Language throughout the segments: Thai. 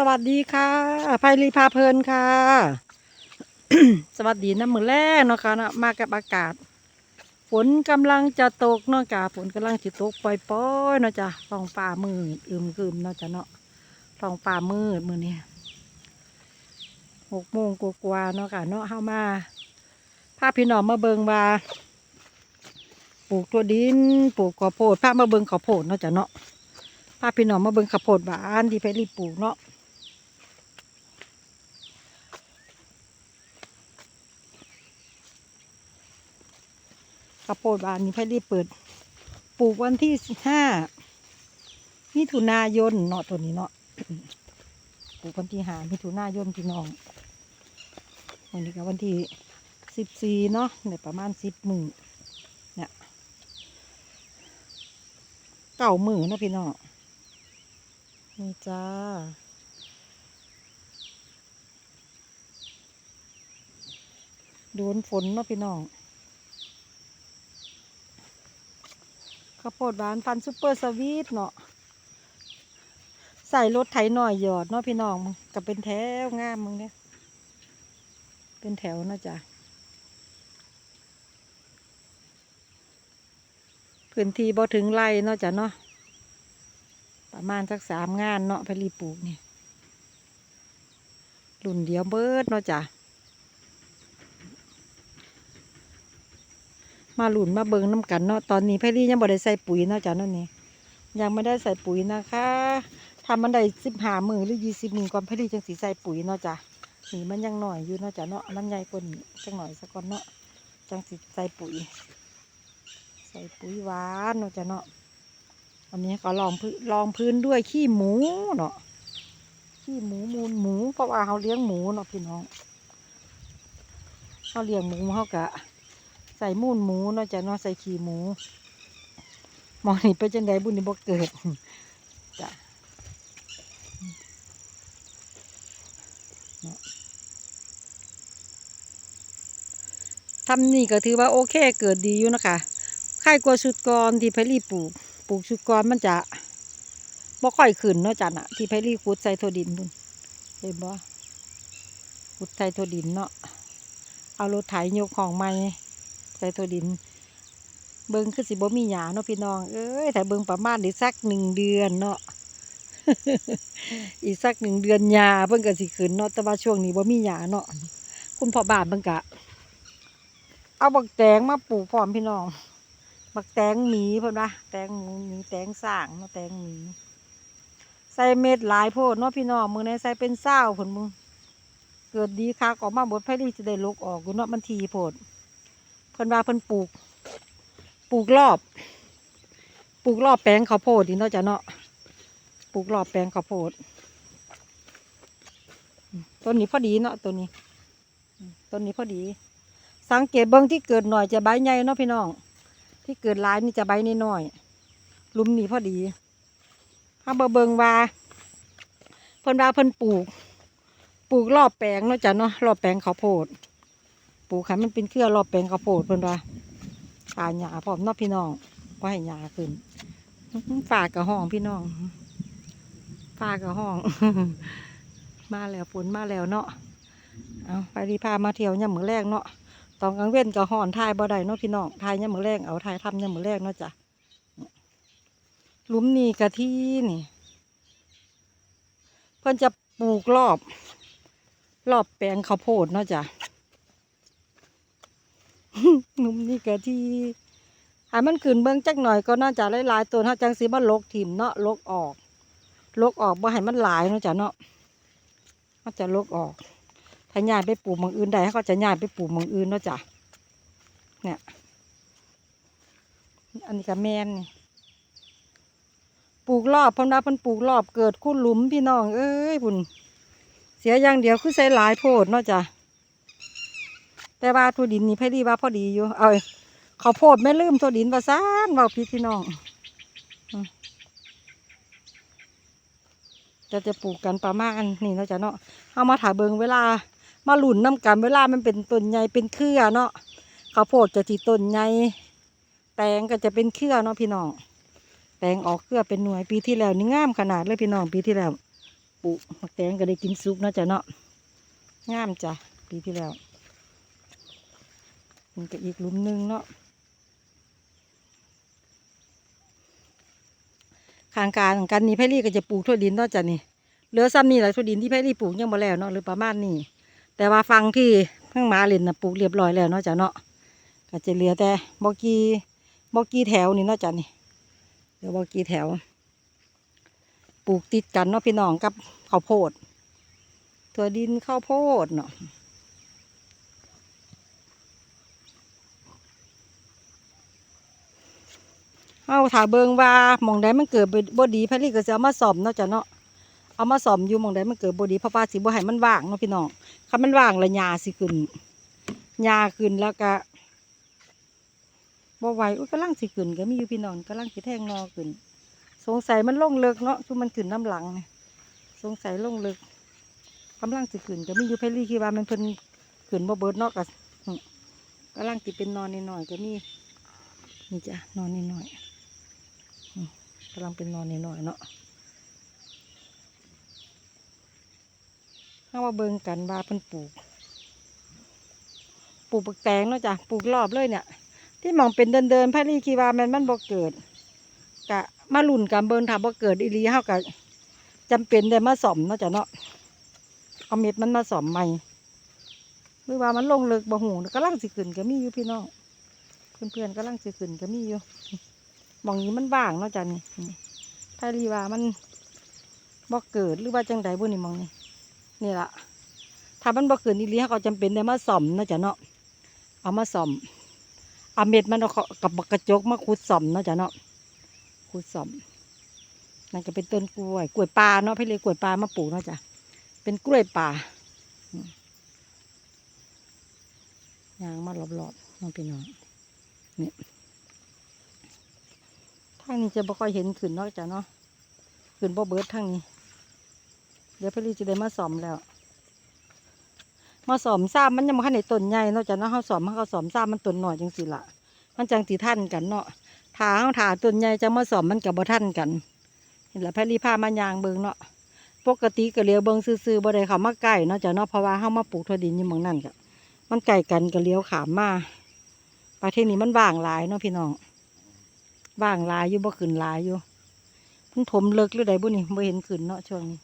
สวัสดีค่ะไพรีพาเพลินค่ะ สวัสดีน้ำมือแรกเนาะค่ะนะมากับอากาศ ฝนกำลังจะตกเนาะจ้ะฝนกำลังจะตกปล่อยๆเนาะจ้ะท้องฟ้ามืดอึมครึมเนาะจ้ะเนาะท้องฟ้ามืดมือนี้หกโมงกว่าๆเนาะค่ะเนาะเข้ามาพาพี่น้องมาเบิงว่าปลูกตัวดินปลูกข้าวโพดพามาเบิงข้าวโพดเนาะจ้ะเนาะพาพี่น้องมาเบิงข้าวโพดบ้านที่ไพรีปลูกเนาะ ข้าวโพดบานนี้พี่รีบเปิด ปลูกวันที่ห้ามิถุนายนเนาะตัวนี้เนาะปลูกวันที่ห้ามิถุนายนพี่น้องวันนี้ก็วันที่สิบสี่เนาะเนี่ยประมาณสิบหมื่นเนี่ยเก่ามือเนาะพี่น้องนี่จ้าโดนฝนเนาะพี่น้อง ข้าวโพดหวานพันซุปเปอร์สวีทเนาะใส่รถไถหน่อยหยอดเนาะพี่น้องกับเป็นแถวงามมึงเนี่ยเป็นแถวนะจ๊ะพื้นที่บ่ถึงไร่เนาะจ้ะเนาะประมาณสักสามงานเนาะพลีปลูกนี่รุ่นเดียวเบิดเนาะจ้ะ มาหลุนมาเบิงน้ำกันเนาะตอนนี้พี่ลี่ยังบ่ได้ใส่ปุ๋ยเนาะจ้ะนั่นนี่ยังไม่ได้ใส่ปุ๋ยนะคะทำมันได้สิบห้ามือหรือยี่สิบมือก่อนพี่ลี่จังสีใส่ปุ๋ยเนาะจ้ะนี่มันยังหน่อยอยู่เนาะจ้ะเนาะมันใหญ่กว่านี้จังหน่อยสักก่อนเนาะจังสีใส่ปุ๋ย ใส่ปุ๋ยหวานเนาะจ้ะเนาะอันนี้ก็ลองพื้นลองพื้นด้วยขี้หมูเนาะขี้หมูมูลหมูเพราะว่าเขาเลี้ยงหมูเนาะพี่น้องเขาเลี้ยงหมูเขากะ ใส่มูนหมูนาะจ้ะเนาใส่ขี้หมูมองนี่เป็นจังไดบุญนี่บ่เกิดจ้ะทำนี่ก็ถือว่าโอเคเกิดดีอยู่นะคะค่ายกว่าชุดกรที่ไพรี่ปลูก ปลูกชุดกรมันจะบ่ค่อยขึ้นเนาะจ้ะน่ะที่ไพรี่ขุดใส่โทดินบุญเห็นบ่ขุดใส่โทดินเนาะเอารถไถยกของใหม่ ใส่ถั่วดิน เบิ้งคือสิบ่มีหยาเนาะพี่น้องเอ้ยถ้าเบิ้งประมาณอีกสักหนึ่งเดือนเนาะอีกสักหนึ่งเดือนหยาเพิ่งก็สิขึ้นเนาะแต่ว่าช่วงนี้บ่มีหยาเนาะคุณพ่อบ้านเพิ่งกะ เอาบักแตงมาปลูกพร้อมพี่น้องบักแตงหมีเพิ่นว่าแตงหมูหมีแตงสร้างเนาะแตงหมีใส่เม็ดหลายโพดเนาะพี่น้องมือในใส่เป็นเศร้าผลมึงเกิดดีคักออกมาบดไผดีจะได้ลกออกอยู่เนาะมันทีโพด พิ่นว่าเพิ่นปลูก ปลูกรอบ ปลูกรอบแปลงข้าวโพดนี่เนาะจ้ะเนาะปลูกรอบแปลงข้าวโพดต้นนี้พอดีเนาะต้นนี้ต้นนี้พอดี สังเกตเบิ้งที่เกิดหน่อยจะใบใหญ่เนาะพี่น้อง ที่เกิดหลายนี่จะใบน้อยๆลุมนี้พอดีถ้าเบิ่งว่าเพิ่นว่าเพิ่นปลูก ปลูกรอบแปลงเนาะจ้ะเนาะรอบแปลงข้าวโพด ปลูกให้มันเป็นเครือรอบแปลงข้าวโพดเพิ่นว่าป่าหญ้าพร้อมนาะพี่น้องก็ให้หญ้าขึ้นฝากกับห้องพี่น้องฝากกับห้อง มาแล้วฝนมาแล้วเนาะเอาไปรีพามาเที่ยวยามมื้อแรกเนาะตอนกลางเว้นก็ห่อนทายบ่ได้เนาะพี่น้องทายยามมื้อแรกเอาทายทำยามมื้อแรกเนาะจ้ะลุมนี่กะที่นี่เพิ่นจะปลูกรอบ รอบแปลงข้าวโพดเนาะจ้ะ นุ่มนี่กะที่ห้มันขึ้นเบิ่งจักหน่อยก็น่าจะหลายๆตัวเนาะจังสิบ่ลกถิ่มเนาะลกออก ลกออกบ่ให้มันหลายเนาะจ้ะเนาะเขาจะลกออก ถ้าย้ายไปปลูกหมองอื่นได้เขาจะย้ายไปปลูกหมองอื่นเนาะจ้ะเนี่ยอันนี้ก็แมนนี่ปลูกรอบพิ่นว่าพิ่นปลูกรอบเกิดคุ้นหลุมพี่น้อง เอ้ยพุ่นเสียอย่างเดียวคือใส่หลายโพดเนาะจ้ะ แต่ว่าทั่วดินนี่ไผดีว่าพอดีอยู่ เอาเขาโพดไม่ลืมทั่วดินว่าซานเว่าพี่พี่น้องจะจะปลูกกันประมาณนี่เนาะจ้ะเนาะเอามาถ่าเบิงเวลา มาหลุนน้ำกันเวลามันเป็นต้นใหญ่เป็นเครือเนาะข้าวโพดจะที่ต้นใหญ่แตงก็จะเป็นเครือเนาะพี่น้องแตงออกเครือเป็นหน่วยปีที่แล้วนี่งามขนาดเลยพี่น้องปีที่แล้วปลูกแตงก็ได้กินซุปเนาะจ้ะเนาะงามจ้ะปีที่แล้ว นก็อีกลุมหนึงเนาะข้างกลางกันนี่ไพรี่ก็จะปลูกทั่วดินเนาะจ้ะนี่เหลือซ้ำนี่แหละทั่วดินที่ไพรี่ปลูกยังบ่แล้วเนาะหรือประมาณนี้แต่ว่าฟังที่ข้างมาเล่นนะปลูกเรียบร้อยแล้วเนาะจ้ะเนาะก็จะเหลือแต่บอกกีบอกกีแถวนี่เนาะจ้ะนี่เหลือบอกกีแถว ปลูกติดกันเนาะพี่น้องกับข้าวโพด ถั่วดินข้าวโพดเนาะ เอาถาเบิงว่าหมองใดมันเกิดบ่ดีพะลี่ก็จะเอามาซ่อมเนาะจ้ะเนาะเอามาซ่อมอยู่หมองใดมันเกิดบ่ดีเพราะว่าสิบ่ให้มันว่างเนาะพี่น้องคันมันว่างล้วหญ้าสิขึ้นหญ้าขึ้นแล้วก็บ่ไหวอุ้ยกำลังสิขึ้นก็มีอยู่พี่น้องกำลังสิแทงนอขึ้น สงสัยมันลงเลิกเนาะคือมันขึ้นน้ำหลังเนี่ยสงสัยลงเลิกกำลังสิขึ้นก็มีอยู่เพลี่คิดว่ามันเพิ่นขึ้นบ่เบิดเนาะก็อื้อกำลังสิเป็นนอนน้อยก็มีนี่จ้ะนอนน้อยๆอืม กำลังเป็นนอนน้อยๆเนาะเอามาเบิ่งกันว่าเพิ่นปลูก ปลูกปักแตงเนาะจ้ะ ปลูกรอบเลยเนี่ย ที่มองเป็นเดินๆพลี่คิดว่ามันมันบ่เกิด กะมาลุ่นกันเบิ่งถ้าบ่เกิดอีหลีเฮาก็จำเป็นได้มาซ่อมเนาะจ้ะเนาะ เอาเม็ดมันมาซ่อมใหม่หรือว่ามันลงเลิกบ่หูกำลังสิขึ้นก็มีอยู่พี่น้อง เพื่อนๆกำลังสิขึ้นก็มีอยู่ มองนี้มันว่างเนาะจ้ะนี่นี่ถ้ารีว่ามันบ่เกิดหรือว่าจังใดบ่นี่มองนี้นี่ละถ้ามันบ่เกิดอีหลีเฮาก็จำเป็นได้มาซ่อมเนาะจ้ะเนาะเอามาซ่อมเอาเม็ดมันเอากับกระจกมาขุดซ่อมเนาะจ้ะเนาะคูสอมนั่นก็เป็นต้นกล้วยกล้วยปลาเนาะพี่เลยกล้วยปลามาปลูกเนาะจ้ะเป็นกล้วยป่าอืมยางมารอบๆน้องพี่น้องเนี่ยางนี้จะบ่ค่อยเห็นขึ้นนาะจ้ะเนาะขึ้นบ่เบิดทางนี้ เดี๋ยวพี่ลีจะได้มาสอมแล้ว มาสอมซ้ำมันยังมาขั้นในต้นใหญ่นาะจ้ะเนาะเขาสอมเขาสอมซ้ำมันต้นหน่อยจังสิละมันจังตีท่านกันเนาะถาเอาถาต้นใหญ่จะมาสอมมันกับบ่ท่านกัน เห็นละพรรี่ผ้ามายางเบิงเนาะปกติก็เลี้ยวเบิงซื่อๆบ่ได้เขามาใกล้นาะจ้ะเนาะเพราะว่าเฮามาปลูกถั่วดินอยู่หมองนั่นกะมันไก่กันก็เลี้ยวขามมาประเทศนี้มันว่างหลายเนาะพี่น้อง ว่างลายอยู่บ่ขึ้นลายอยู่เพิ่งถมเลิกหรือใดบุนี่บ่เห็นขึ้นเนาะช่วงนี้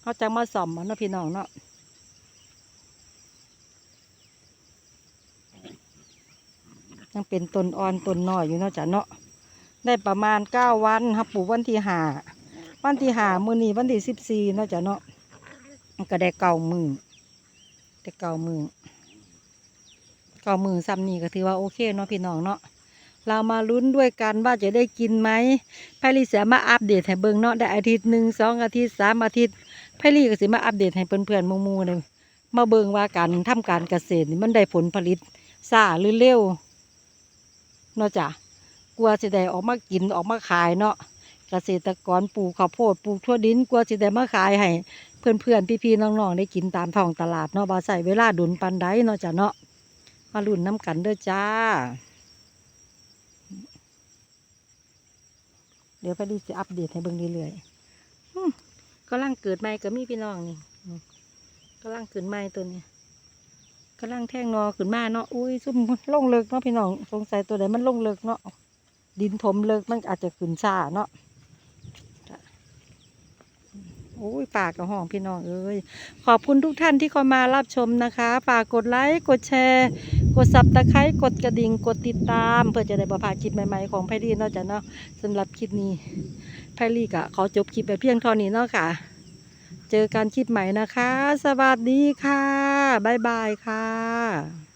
เขาจะมาส่อมมันเนาะพี่น้องเนาะยังเป็นต้นอ่อนต้นน้อยอยู่เนาะจ้ะเนาะได้ประมาณเก้าวันครับปลูกวันที่ห้าวันที่ห้ามือนี้วันที่สิบสี่เนาะจ้ะเนาะก็ได้เก้ามือได้เก้ามือเก้ามือซ้ำนี่ก็ถือว่าโอเคเนาะพี่น้องเนาะ เรามาลุ้นด้วยกันว่าจะได้กินไหมไพรีเสียมาอัปเดตให้เบิ่งเนาะได้อาทิตย์หนึ่งสองอาทิตย์สามอาทิตย์ไพรีก็สิมาอัปเดตให้เพื่อนๆมู่ๆเลยมาเบิ่งว่าการทำการเกษตรนี่มันได้ผลผลิตช้าหรือเร็วเนาะจ้ะกลัวสิได้ออกมากินออกมาขายเนาะเกษตรกรปลูกข้าวโพดปลูกทั่วดินกลัวสิได้มาขายให้เพื่อนเพื่อนพี่พี่ๆน้องๆได้กินตามท้องตลาดเนาะบ่ใส่เวลาดุนปันไดเนาะจ้ะเนาะมาลุ่นน้ำกันเด้อจ้า เดี๋ยวพอดีจะอัปเดตให้เบิ่งเรื่อยๆอืมกำลังเกิดใหม่ก็มีพี่น้องนี่อืมกำลังเกิดใหม่ตัวนี้กำลังแท่งนอขึ้นมาเนาะอุ้ยซุ่มลงเลิกเนาะพี่น้องสงสัยตัวไหนมันลงเลิกเนาะดินถมเลิกมันอาจจะขึ้นชาเนาะจ้ะโอ้ยปากกับห้องพี่น้องเอ้ยขอบคุณทุกท่านที่เข้ามารับชมนะคะฝากกดไลค์กดแชร์ กดซับตะไคร้กดกระดิ่งกดติดตาม เพื่อจะได้บพาคลิปใหม่ๆของไพรี่นอกจากเนาะสำหรับคลิปนี้ไพรีกะขอจบคลิปไปเพียงเท่านี้เนาะค่ะ เจอกันคลิปใหม่นะคะ สวัสดีค่ะบ๊ายบายค่ะ